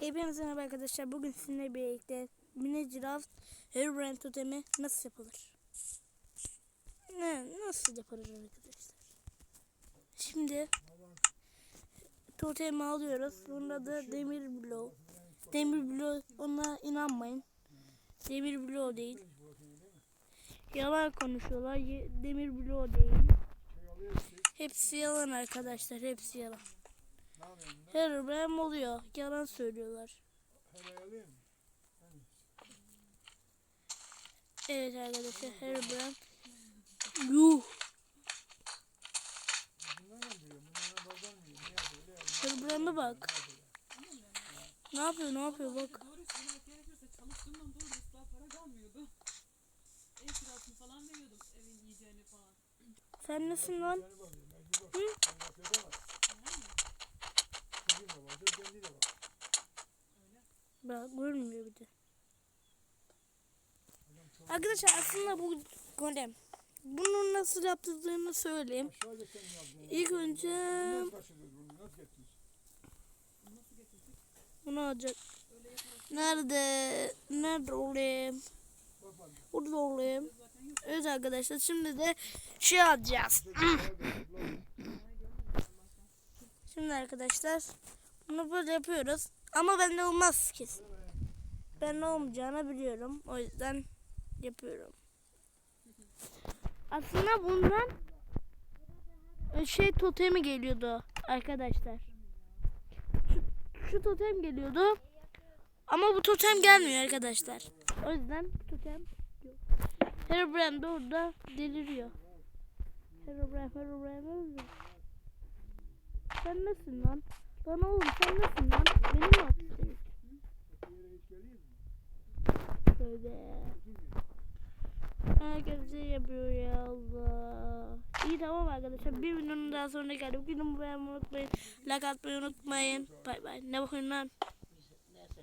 Hepinize merhaba arkadaşlar. Bugün sizinle birlikte mini jiraf Herobrine totemi nasıl yapılır? Ne, nasıl yapılır arkadaşlar? Şimdi totemi alıyoruz. Bunda da demir bloğu. Demir bloğu ona inanmayın. Demir bloğu değil. Yalan konuşuyorlar. Demir bloğu değil. Hepsi yalan arkadaşlar. Hepsi yalan. Herobrine oluyor. Yalan söylüyorlar. Evet arkadaşlar Herobrine. Yuh. Herobrine'e bak. Ne yapıyor ne yapıyor bak. Sen nesin lan? Hı? Bak görmüyor bir de. Arkadaşlar aslında bu golem. Bunu nasıl yaptığını söyleyeyim. İlk önce bunu alacak. Nerede? Nerede olayım? Burada olayım. Evet arkadaşlar şimdi de şey alacağız. Şimdi arkadaşlar bunu böyle yapıyoruz. Ama bende olmaz kesin. Ben ne olmayacağını biliyorum. O yüzden yapıyorum. Aslında bundan e, şey totemi geliyordu arkadaşlar. Şu, şu totem geliyordu. Ama bu totem gelmiyor arkadaşlar. O yüzden totem yok. Herobrine de orada deliriyor. Herobrine, Herobrine öldü. Sen nesin lan? Lan oğlum sen nesin lan? Benim mi attın? Şöyle. Herkes şey yapıyor ya Allah. İyi tamam arkadaşlar. Bir videonun daha sonuna geldik. Videomu beğenmeyi unutmayın. Like atmayı unutmayın. Bay bay. Ne bakıyorsun lan?